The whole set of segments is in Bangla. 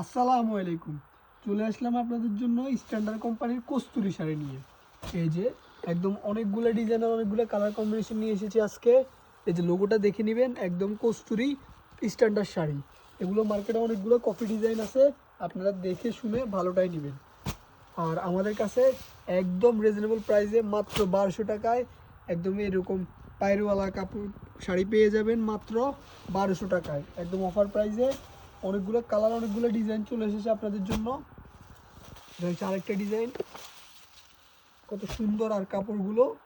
আসসালামু আলাইকুম। চলে আসলাম আপনাদের জন্য স্ট্যান্ডার্ড কোম্পানির কস্তুরি শাড়ি নিয়ে। এই যে একদম অনেকগুলো ডিজাইনের অনেকগুলো কালার কম্বিনেশন নিয়ে এসেছি আজকে। এই যে লোগোটা দেখে নেবেন, একদম কস্তুরি স্ট্যান্ডার্ড শাড়ি। এগুলো মার্কেটে অনেকগুলো কপি ডিজাইন আছে, আপনারা দেখে শুনে ভালোটাই নেবেন। আর আমাদের কাছে একদম রিজনেবল প্রাইসে মাত্র বারোশো টাকায় একদম এরকম পায়রওয়ালা কাপড় শাড়ি পেয়ে যাবেন মাত্র বারোশো টাকায়। একদম অফার প্রাইসে অনেকগুলো কালার, অনেকগুলো ডিজাইন চলে এসেছে আপনাদের জন্য। হচ্ছে আরেকটা ডিজাইন। কত সুন্দর আর কাপড়গুলো।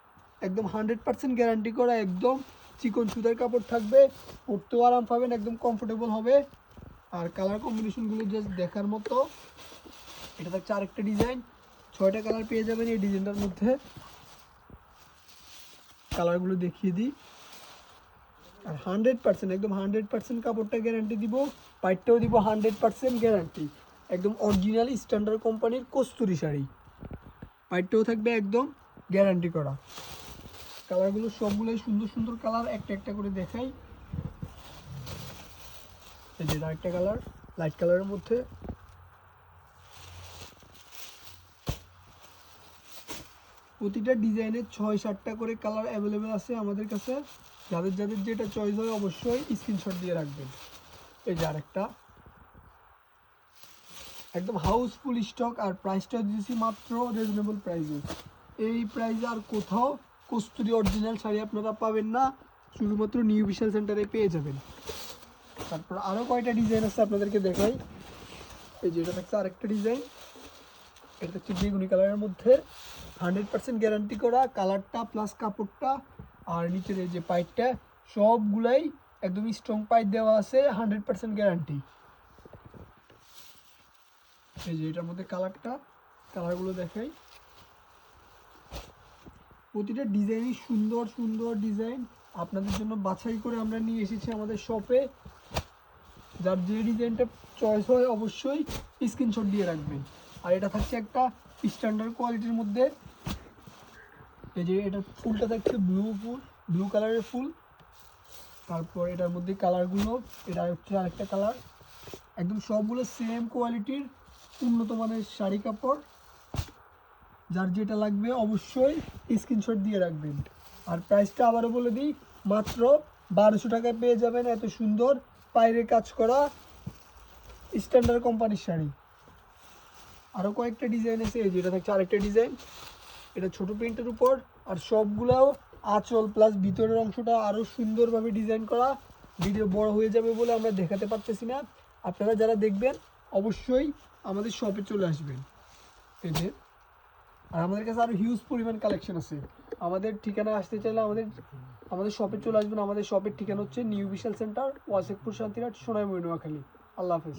একদম হান্ড্রেড পার্সেন্ট গ্যারান্টি করা, একদম চিকন সুতার কাপড় থাকবে। পরতেও আরাম পাবেন, একদম কমফোর্টেবল হবে। আর কালার কম্বিনেশনগুলো জাস্ট দেখার মতো। এটা থাকছে আরেকটা ডিজাইন। ছয়টা কালার পেয়ে যাবেন এই ডিজাইনটার মধ্যে। কালারগুলো দেখিয়ে দিই। আর হান্ড্রেড পার্সেন্ট একদম হান্ড্রেড পার্সেন্ট কাপড়টা গ্যারান্টি দিব পাইটটাও দিব হান্ড্রেড পার্সেন্ট গ্যারান্টি একদম অরিজিনাল স্ট্যান্ডার্ড কোম্পানির কস্তুরি শাড়ি। পাইটটাও থাকবে একদম গ্যারান্টি করা। কালারগুলো সবগুলোই সুন্দর সুন্দর কালার, একটা একটা করে দেখাই। এই যে একটা কালার লাইট কালারের মধ্যে। প্রতিটা ডিজাইনের ছয় সাতটা করে কালার অ্যাভেলেবেল আছে আমাদের কাছে। যাদের যাদের যেটা চয়েস হয় অবশ্যই স্ক্রিনশট দিয়ে রাখবেন। এই যে আরেকটা। একদম হাউসফুল স্টক আর প্রাইসটা দিয়েছি মাত্র রিজনেবল প্রাইসে এই প্রাইসে আর কোথাও কস্তুরি অরিজিনাল শাড়ি আপনারা পাবেন না, শুধুমাত্র নিউ বিশাল সেন্টারে পেয়ে যাবেন। তারপর আরও কয়টা ডিজাইন আছে আপনাদেরকে দেখাই। এই যেটা থাকছে আরেকটা ডিজাইন এটা হচ্ছে বেগুনি কালারের মধ্যে। হান্ড্রেড পার্সেন্ট গ্যারান্টি করা কালারটা প্লাস কাপড়টা আর নিচের এই যে পাইপটা, সবগুলাই একদম স্ট্রং পাইপ দেওয়া আছে হান্ড্রেড পার্সেন্ট গ্যারান্টি এই যে এটার মধ্যে কালারটা কালারগুলো দেখাই। প্রতিটা ডিজাইনই সুন্দর সুন্দর ডিজাইন আপনাদের জন্য বাছাই করে আমরা নিয়ে এসেছি আমাদের শপে যার যে ডিজাইনটা চয়েস হয়, অবশ্যই স্ক্রিনশট দিয়ে রাখবেন। আর এটা থাকছে একটা স্ট্যান্ডার্ড কোয়ালিটির মধ্যে এই যে এটা ফুলটা থাকছে ব্লু ফুল ব্লু কালারের ফুল। তারপর এটার মধ্যে কালারগুলো এটা হচ্ছে আরেকটা কালার একদম সবগুলো সেম কোয়ালিটির উন্নত মানের শাড়ি কাপড়। যার যেটা লাগবে অবশ্যই স্ক্রিনশট দিয়ে রাখবেন। আর প্রাইসটা আবারও বলে দিই, মাত্র বারোশো টাকায় পেয়ে যাবেন এত সুন্দর পায়ের কাজ করা স্ট্যান্ডার্ড কোম্পানির শাড়ি। আরও কয়েকটা ডিজাইন আছে, এই যে এটা থাকছে আরেকটা ডিজাইন এটা ছোট প্রিন্টের উপর, আর সবগুলাও আঁচল প্লাস ভিতরের অংশটা আরও সুন্দরভাবে ডিজাইন করা। ভিডিও বড় হয়ে যাবে বলে আমরা দেখাতে পারতেছি না। আপনারা যারা দেখবেন, অবশ্যই আমাদের শপে চলে আসবেন। এই আর আমাদের কাছে আরও হিউজ পরিমাণ কালেকশন আছে। আমাদের ঠিকানা আসতে চাইলে আমাদের আমাদের শপে চলে আসবেন। আমাদের শপের ঠিকানা হচ্ছে নিউ বিশাল সেন্টার ওয়াসেকপুর শান্তিরাট সোনাইমুড়ি নোয়াখালী আল্লাহ হাফেজ।